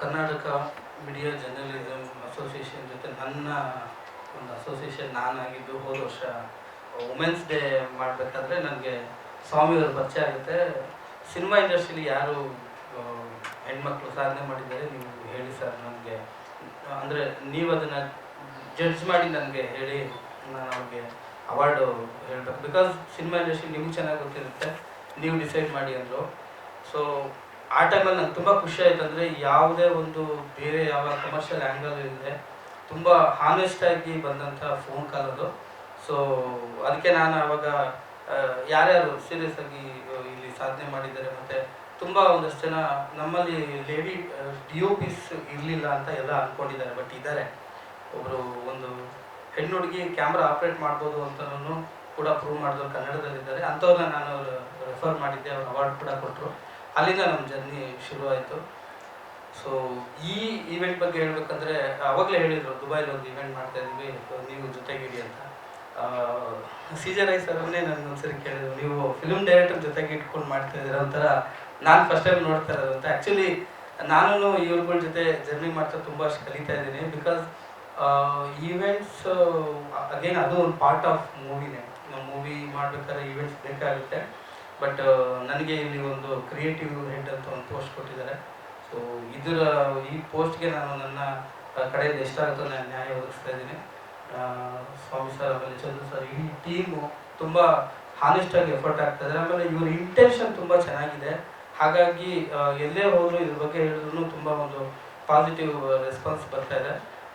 Karnataka media journalism association ಜೊತೆ ನನ್ನ ಒಂದು ಅಸೋಸಿಯೇಷನ್ ನಾನಾಗಿದ್ದು ಹೋದ ವರ್ಷ ವುಮೆನ್ಸ್ ಡೇ ಮಾಡಬೇಕಾದ್ರೆ ನನಗೆ ಸ್ವಾಮಿಯವರು ಪರಿಚಯ ಆಗುತ್ತೆ. ಸಿನಿಮಾ ಇಂಡಸ್ಟ್ರಿಲಿ ಯಾರು ಹೆಣ್ಮಕ್ಳು ಸಾಧನೆ ಮಾಡಿದ್ದಾರೆ ನೀವು ಹೇಳಿ ಸರ್ ನನಗೆ. ಅಂದರೆ ನೀವು ಅದನ್ನು ಜಡ್ಜ್ ಮಾಡಿ ನನಗೆ ಹೇಳಿ ನಾನು ಅವ್ರಿಗೆ ಅವಾರ್ಡು ಹೇಳಬೇಕು. ಬಿಕಾಸ್ ಸಿನಿಮಾ ಇಂಡಸ್ಟ್ರಿ ನಿಮ್ಗೆ ಚೆನ್ನಾಗಿ ಗೊತ್ತಿರುತ್ತೆ, ನೀವು ಡಿಸೈಡ್ ಮಾಡಿ ಅಂದರು. ಸೊ ಆ ಟೈಮಲ್ಲಿ ನಂಗೆ ತುಂಬ ಖುಷಿ ಆಯ್ತು ಅಂದರೆ ಯಾವುದೇ ಒಂದು ಬೇರೆ ಯಾವ ಕಮರ್ಷಿಯಲ್ ಆ್ಯಂಗಲ್ ಇಲ್ಲದೆ ತುಂಬ ಹಾನೆಸ್ಟ್ ಆಗಿ ಬಂದಂಥ ಫೋನ್ ಕಾಲ್ ಅದು. ಸೊ ಅದಕ್ಕೆ ನಾನು ಅವಾಗ ಯಾರ್ಯಾರು ಸೀರಿಯಸ್ ಆಗಿ ಇಲ್ಲಿ ಸಾಧನೆ ಮಾಡಿದ್ದಾರೆ ಮತ್ತು ತುಂಬ ಒಂದಷ್ಟು ಜನ ನಮ್ಮಲ್ಲಿ ಲೇಡಿ ಡಿ ಒ ಪಿಸ್ ಇರಲಿಲ್ಲ ಅಂತ ಎಲ್ಲ ಅಂದ್ಕೊಂಡಿದ್ದಾರೆ ಬಟ್ ಇದ್ದಾರೆ ಒಬ್ಬರು ಒಂದು ಹೆಣ್ಣು ಹುಡುಗಿ ಕ್ಯಾಮ್ರಾ ಆಪ್ರೇಟ್ ಮಾಡ್ಬೋದು ಅಂತಲೂ ಕೂಡ ಪ್ರೂವ್ ಮಾಡಿದವರು ಕನ್ನಡದಲ್ಲಿದ್ದಾರೆ. ಅಂಥವ್ರನ್ನ ನಾನು ರೆಫರ್ ಮಾಡಿದ್ದೆ. ಅವ್ರು ಅವಾರ್ಡ್ ಕೂಡ ಕೊಟ್ಟರು ಅಲ್ಲಿಂದ ನಮ್ಮ ಜರ್ನಿ ಶುರುವಾಯಿತು. ಸೊ ಈ ಈವೆಂಟ್ ಬಗ್ಗೆ ಹೇಳ್ಬೇಕಂದ್ರೆ, ಅವಾಗಲೇ ಹೇಳಿದರು, ದುಬೈಲಿ ಒಂದು ಇವೆಂಟ್ ಮಾಡ್ತಾ ಇದ್ವಿ ನೀವು ಜೊತೆಗಿಡಿ ಅಂತ. ಸಿ ಜೆ ರೈ ಸರ್ನೇ ನಾನು ಒಂದ್ಸರಿ ಕೇಳಿದ್ರು, ನೀವು ಫಿಲ್ಮ್ ಡೈರೆಕ್ಟರ್ ಜೊತೆಗೆ ಇಟ್ಕೊಂಡು ಮಾಡ್ತಾ ಇದ್ದೀರ ಒಂಥರ ನಾನು ಫಸ್ಟ್ ಟೈಮ್ ನೋಡ್ತಾ ಇರೋದು ಅಂತ. ಆ್ಯಕ್ಚುಲಿ ನಾನು ಇವ್ರುಗಳ ಜೊತೆ ಜರ್ನಿ ಮಾಡ್ತಾ ತುಂಬ ಅಷ್ಟು ಕಲಿತಾ ಇದ್ದೀನಿ ಬಿಕಾಸ್ ಈವೆಂಟ್ಸ್ ಅಗೇನ್ ಅದು ಒಂದು ಪಾರ್ಟ್ ಆಫ್ ಮೂವಿನೇ ಮೂವಿ ಮಾಡ್ಬೇಕಾದ್ರೆ ಈವೆಂಟ್ಸ್ ಬೇಕಾಗುತ್ತೆ. ಬಟ್ ನನಗೆ ಇಲ್ಲಿ ಒಂದು ಕ್ರಿಯೇಟಿವ್ ಹೆಡ್ ಅಂತ ಒಂದು ಪೋಸ್ಟ್ ಕೊಟ್ಟಿದ್ದಾರೆ. ಸೊ ಇದರ, ಈ ಪೋಸ್ಟ್ಗೆ ನಾನು ನನ್ನ ಕಡೆಯಿಂದ ಎಷ್ಟಾಗುತ್ತೋ ನಾನು ನ್ಯಾಯ ಒದಗಿಸ್ತಾ ಇದ್ದೀನಿ. ಸ್ವಾಮಿ ಸರ್ ಆಮೇಲೆ ಚಂದ್ರು ಸರ್ ಈ ಟೀಮು ತುಂಬ ಹಾನೆಸ್ಟಾಗಿ ಎಫರ್ಟ್ ಆಗ್ತದೆ ಆಮೇಲೆ ಇವರ ಇಂಟೆನ್ಷನ್ ತುಂಬ ಚೆನ್ನಾಗಿದೆ. ಹಾಗಾಗಿ ಎಲ್ಲೇ ಹೋದರೂ ಇದ್ರ ಬಗ್ಗೆ ಹೇಳಿದ್ರು ತುಂಬ ಒಂದು ಪಾಸಿಟಿವ್ ರೆಸ್ಪಾನ್ಸ್ ಬರ್ತಾ ಇದೆ.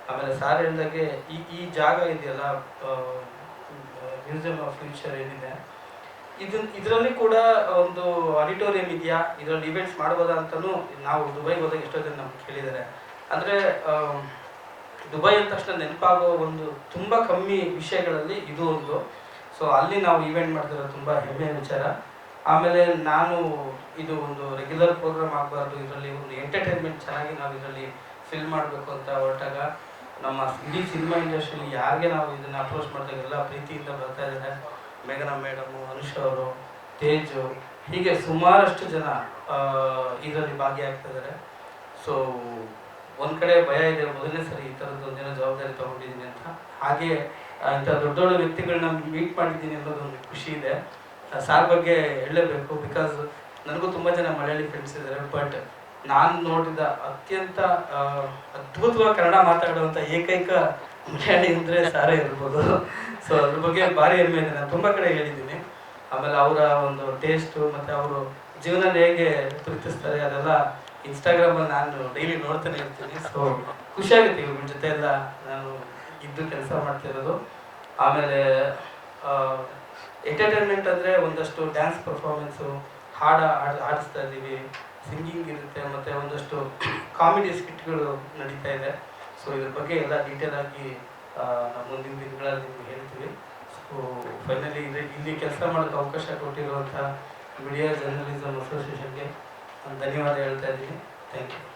ಆಮೇಲೆ ಸಾರ್ ಹೇಳಿದಾಗೆ ಈ ಈ ಜಾಗ ಇದೆಯಲ್ಲ ಮ್ಯೂಸಿಯಮ್ ಆಫ್ ಫ್ಯೂಚರ್ ಏನಿದೆ. ಇದು ಇದರಲ್ಲಿ ಕೂಡ ಒಂದು ಆಡಿಟೋರಿಯಂ ಇದೆಯಾ? ಇದರಲ್ಲಿ ಇವೆಂಟ್ಸ್ ಮಾಡ್ಬೋದಾ ಅಂತಲೂ ನಾವು ದುಬೈಗೆ ಹೋದಾಗ ಎಷ್ಟೋ ಜನ ನಮ್ಗೆ ಕೇಳಿದ್ದಾರೆ. ಅಂದರೆ ದುಬೈ ಅಂದ ತಕ್ಷಣ ನೆನಪಾಗೋ ಒಂದು ತುಂಬ ಕಮ್ಮಿ ವಿಷಯಗಳಲ್ಲಿ ಇದು ಒಂದು. ಸೊ ಅಲ್ಲಿ ನಾವು ಇವೆಂಟ್ ಮಾಡ್ತಿರೋ ತುಂಬ ಹೆಮ್ಮೆಯ ವಿಚಾರ. ಆಮೇಲೆ ನಾನು ಇದು ಒಂದು ರೆಗ್ಯುಲರ್ ಪ್ರೋಗ್ರಾಮ್ ಆಗಬಾರ್ದು, ಇದರಲ್ಲಿ ಒಂದು ಎಂಟರ್ಟೈನ್ಮೆಂಟ್ ಚೆನ್ನಾಗಿ ನಾವು ಇದರಲ್ಲಿ ಫಿಲ್ ಮಾಡಬೇಕು ಅಂತ ಹೊರಟಾಗ ನಮ್ಮ ಇಡೀ ಸಿನಿಮಾ ಇಂಡಸ್ಟ್ರಿಯಲ್ಲಿ ಯಾರಿಗೆ ನಾವು ಇದನ್ನು ಅಪ್ರೋಚ್ ಮಾಡಿದಾಗ ಎಲ್ಲ ಪ್ರೀತಿಯಿಂದ ಬರ್ತಾ ಇದ್ದಾರೆ. ಮೇಘನಾ ಮೇಡಮು, ಅನುಷ್ ಅವರು, ತೇಜು, ಹೀಗೆ ಸುಮಾರಷ್ಟು ಜನ ಇದರಲ್ಲಿ ಭಾಗಿಯಾಗ್ತಾ ಇದ್ದಾರೆ. ಸೊ ಒಂದು ಕಡೆ ಭಯ ಇದೆ, ಮೊದಲನೇ ಸರಿ ಈ ಥರದ್ದು ಒಂದಿನ ಜವಾಬ್ದಾರಿ ತಗೊಂಡಿದ್ದೀನಿ ಅಂತ. ಹಾಗೆ ಇಂಥ ದೊಡ್ಡ ದೊಡ್ಡ ವ್ಯಕ್ತಿಗಳನ್ನ ಮೀಟ್ ಮಾಡಿದ್ದೀನಿ ಅನ್ನೋದು ಒಂದು ಖುಷಿ ಇದೆ. ಸಾರ್ ಬಗ್ಗೆ ಹೇಳಲೇಬೇಕು ಬಿಕಾಸ್ ನನಗೂ ತುಂಬ ಜನ ಮಲಯಾಳಿ ಫ್ರೆಂಡ್ಸ್ ಇದ್ದಾರೆ ಬಟ್ ನಾನು ನೋಡಿದ ಅತ್ಯಂತ ಅದ್ಭುತವಾದ ಕನ್ನಡ ಮಾತಾಡುವಂಥ ಏಕೈಕ ಮಲಯಾಳಿ ಅಂದರೆ ಸಾರೇ ಇರ್ಬೋದು. ಸೊ ಅದ್ರ ಬಗ್ಗೆ ಭಾರಿ ಹೆಮ್ಮೆ ಇದೆ. ನಾನು ತುಂಬ ಕಡೆ ಹೇಳಿದ್ದೀನಿ. ಆಮೇಲೆ ಅವರ ಒಂದು ಟೇಸ್ಟು ಮತ್ತು ಅವರು ಜೀವನ ಹೇಗೆ ಪ್ರೀತಿಸ್ತಾರೆ ಅದೆಲ್ಲ ಇನ್ಸ್ಟಾಗ್ರಾಮಲ್ಲಿ ನಾನು ಡೈಲಿ ನೋಡ್ತಾನೆ ಇರ್ತೀನಿ. ಸೊ ಖುಷಿಯಾಗುತ್ತೆ ಇವ್ರ ಜೊತೆ ಎಲ್ಲ ನಾನು ಇದ್ದು ಕೆಲಸ ಮಾಡ್ತಿರೋದು ಆಮೇಲೆ ಎಂಟರ್ಟೈನ್ಮೆಂಟ್ ಅಂದರೆ ಒಂದಷ್ಟು ಡ್ಯಾನ್ಸ್ ಪರ್ಫಾರ್ಮೆನ್ಸು ಹಾಡು ಆಡಿಸ್ತಾ ಇದ್ದೀವಿ. ಸಿಂಗಿಂಗ್ ಇರುತ್ತೆ ಮತ್ತು ಒಂದಷ್ಟು ಕಾಮಿಡಿ ಸ್ಕಿಟ್ಗಳು ನಡೀತಾ ಇದೆ. ಸೊ ಇದ್ರ ಬಗ್ಗೆ ಎಲ್ಲ ಡೀಟೇಲ್ ಆಗಿ ಮುಂದಿನ ದಿನಗಳಲ್ಲಿ ನಿಮ್ಗೆ ಹೇಳ್ತೀವಿ ಸೊ ಫೈನಲಿ ಇಲ್ಲಿ ಕೆಲಸ ಮಾಡೋಕ್ಕೆ ಅವಕಾಶ ಕೊಟ್ಟಿರುವಂಥ ಮೀಡಿಯಾ ಜರ್ನಲಿಸಮ್ ಅಸೋಸಿಯೇಷನ್ಗೆ ಧನ್ಯವಾದ ಹೇಳ್ತಾ ಇದ್ದೀನಿ. Thank you